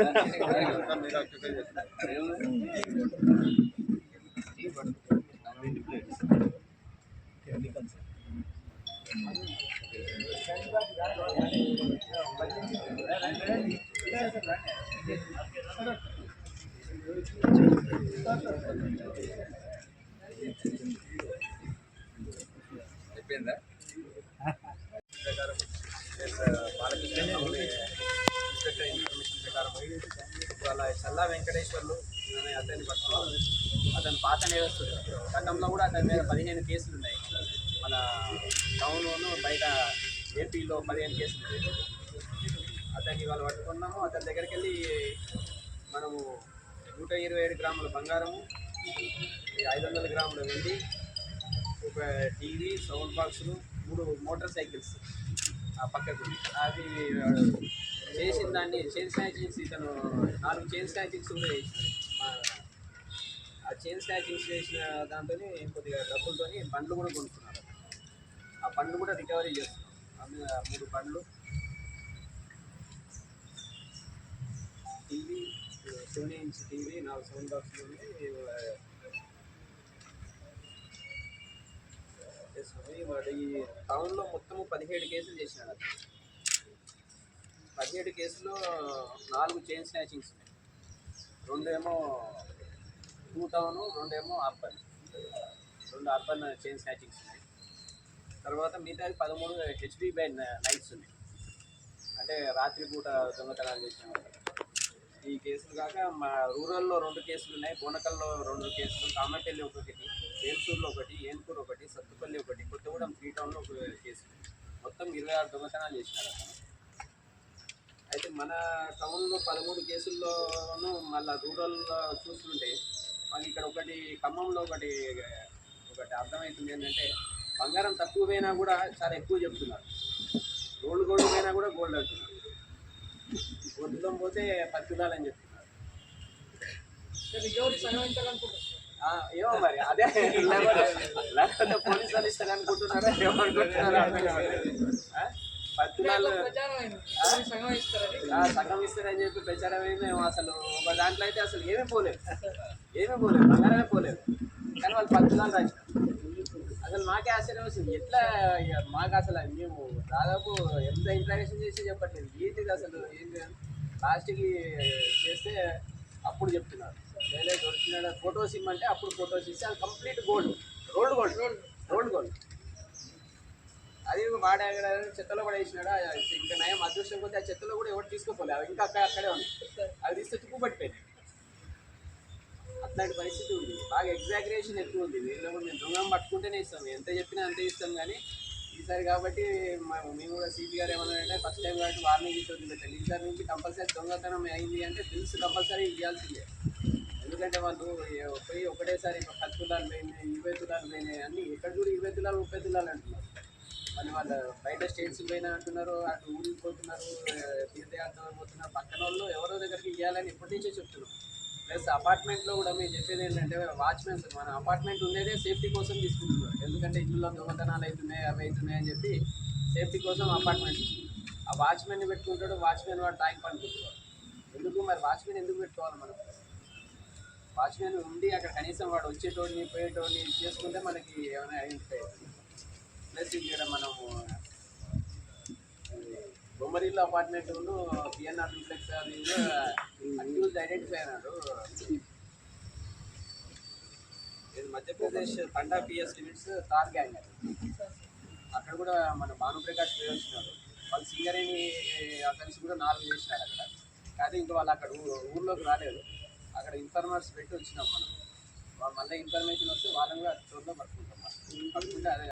ਅੱਛਾ। వాళ్ళ చల్లా వెంకటేశ్వర్లు అనే అతని పట్టుకున్నారు అతను పాత నేరస్తుడు. గతంలో కూడా అతని మీద పదిహేను కేసులు ఉన్నాయి. మన టౌన్లోను బయట ఏపీలో పదిహేను కేసులు ఉన్నాయి. అతన్ని వాళ్ళు పట్టుకున్నాము. అతని దగ్గరికి వెళ్ళి మనము నూట ఇరవై ఏడు గ్రాముల బంగారము ఐదు వందల గ్రాముల వెండి ఒక టీవీ సౌండ్ బాక్సులు మూడు మోటార్ సైకిల్స్ ఆ పక్కకు. అది చేసిన దాన్ని చైన్ స్నాచింగ్స్ ఇతను నాలుగు చైన్ స్నాచింగ్స్ కూడా మా- ఆ చైన్ స్నాచింగ్స్ చేసిన దాంతో కొద్దిగా డబ్బులతో బండ్లు కూడా కొనుక్కున్నారు. ఆ బండ్లు కూడా రికవరీ చేస్తున్నాం అందులో మూడు బండ్లు. టీవీ సెవెన్ ఇంచ్ టీవీ నాలుగు సౌండ్ బాక్స్లు ఉన్నాయి. చేసుకుని వాడు ఈ టౌన్లో మొత్తము పదిహేడు కేసులు చేసినాడు. పదిహేడు కేసులో నాలుగు చైన్ స్నాచింగ్స్ ఉన్నాయి. రెండేమో టూ టౌన్ రెండేమో అర్బన్. రెండు అర్బన్ చైన్ స్నాచింగ్స్ ఉన్నాయి. తర్వాత మిగతాది పదమూడు హెచ్డి బై నైట్స్ ఉన్నాయి. అంటే రాత్రిపూట దొంగతనాలు చేసిన ఈ కేసులు కాక మా రూరల్లో రెండు కేసులు ఉన్నాయి. బోనకల్లో రెండు కేసులు కామటెల్లి ఒకటి వేల్సూర్లో ఒకటి ఏన్పూర్ ఒకటి సత్తుపల్లి ఒకటి కొత్తగూడెం త్రీ టౌన్లో ఒక కేసు. మొత్తం ఇరవై ఆరు దొంగతనాలు చేసినారు అతను. అయితే మన టౌన్లో పదమూడు కేసుల్లోనూ మళ్ళీ రూరల్లో చూస్తుంటే మాకు ఇక్కడ ఒకటి ఖమ్మంలో ఒకటి ఒకటి అర్థమవుతుంది ఏంటంటే బంగారం తక్కువ పోయినా కూడా చాలా ఎక్కువ చెప్తున్నారు. గోల్డ్ గోల్డ్ పోయినా కూడా గోల్డ్ అంటున్నారు. గొడ్డులం పోతే పది తులాలని చెప్తున్నారు. ఏమో మరి అదే. లేకపోతే- లేకపోతే పోలీసు వాళ్ళు ఇస్తారు అనుకుంటున్నారా ఏమనుకుంటున్నారా సగం ఇస్తారని చెప్పి ప్రచారం అయింది. ఏమో అసలు ఒక దాంట్లో అయితే అసలు ఏమీ పోలేదు. ఏమీ పోలేదు. బంగారమే పోలేదు. కానీ వాళ్ళు పది తులాలు రాసినారు. అసలు మాకే ఆశ్చర్యం వచ్చింది ఎట్లా మాకు అసలు మేము దాదాపు ఎంత ఇంట్రాక్షన్ చేసి చెప్పట్లేదు. ఏంటిది అసలు? ఏంటి అని లాస్ట్కి చేస్తే అప్పుడు చెప్తున్నారు. వేరే దొరికినాడు? ఫోటోస్ ఇమ్మంటే అప్పుడు ఫోటోస్ ఇస్తే అది complete gold. Rolled gold. Rolled gold. అది వాడే చెత్తలో కూడా వేసినాడు? ఇంకా నయం అదృష్టం కొద్ది ఆ చెత్తలో కూడా ఎవరు తీసుకోపోలే. అవి ఇంకా అక్కడ అక్కడే ఉంది అవి తీస్తే తుప్పు పట్టిపోయినాయి అట్లాంటి పరిస్థితి ఉంది. బాగా ఎగ్జాగరేషన్ ఎక్కువ ఉంది. దీనిలో కూడా మేము దొంగం పట్టుకుంటేనే ఇస్తాం. ఎంత చెప్పినా అంతే ఇస్తాం కానీ ఈసారి కాబట్టి మేము కూడా సీపీ గారు ఏమన్నారంటే ఫస్ట్ టైం కాబట్టి వార్నింగ్ ఇచ్చి పెట్టాలి ఈసారి నుంచి కంపల్సరీ దొంగతనం అయింది అంటే బిల్స్ కంపల్సరీ ఇవ్వాల్సిందే. ఎందుకంటే వాళ్ళు పోయి ఒకటేసారి పది తులాలు పోయినాయి ఇరవై తులాలు పోయినాయి అన్నీ. ఎక్కడ చూడు ఇరవై తులాలు ముప్పై తులాలు అంటున్నారు. మళ్ళీ వాళ్ళు బయట స్టేట్స్ పోయినా అంటున్నారు అటు ఊరికి పోతున్నారు తీర్థయాత్రలు పోతున్నారు పక్కన వాళ్ళు ఎవరో దగ్గరికి ఇవ్వాలని ఎప్పటి నుంచే చెప్తున్నారు. ప్లస్ అపార్ట్మెంట్లో కూడా మేము చెప్పేది ఏంటంటే వాచ్మెన్స్ మన అపార్ట్మెంట్ ఉండేదే సేఫ్టీ కోసం తీసుకుంటున్నారు. ఎందుకంటే ఇళ్ళలో దొంగతనాలు అవుతున్నాయి అవి అవుతున్నాయి అని చెప్పి సేఫ్టీ కోసం అపార్ట్మెంట్ ఆ వాచ్మెన్ పెట్టుకుంటాడు వాచ్మెన్ వాడు ట్యాంక్ పండుకుంటాడు. ఎందుకు మరి వాచ్మెన్ ఎందుకు పెట్టుకోవాలి మనం? వాచ్మెన్ ఉండి అక్కడ కనీసం వాడు వచ్చేటోడిని పోయేటోడిని చేసుకుంటే మనకి ఏమైనా ఐడెంటిఫై అవుతుంది ప్లస్ ఇక్కడ మనము బొమ్మరిల్లు అపార్ట్మెంట్ పిఎన్ఆర్ డూప్లెక్స్ అది అక్యూజ్ ఐడెంటిఫై అయినాడు ఇది మధ్యప్రదేశ్ తండా పిఎస్ లిమిట్స్ తార్ గ్యాంగ్ అక్కడ కూడా మన భానుప్రకాష్ పోయి వచ్చినాడు. వాళ్ళు సింగరేణి అతనిసి కూడా నాలుగు చేసినారు అక్కడ. కానీ ఇంకా వాళ్ళు అక్కడ ఊర్లోకి రాలేదు. అక్కడ ఇన్ఫర్మర్స్ పెట్టి వచ్చినాం మనం. మళ్ళీ ఇన్ఫర్మేషన్ వస్తే వాళ్ళని కూడా అటు చోట్ల పట్టుకుంటాం మనం. పట్టుకుంటే అదే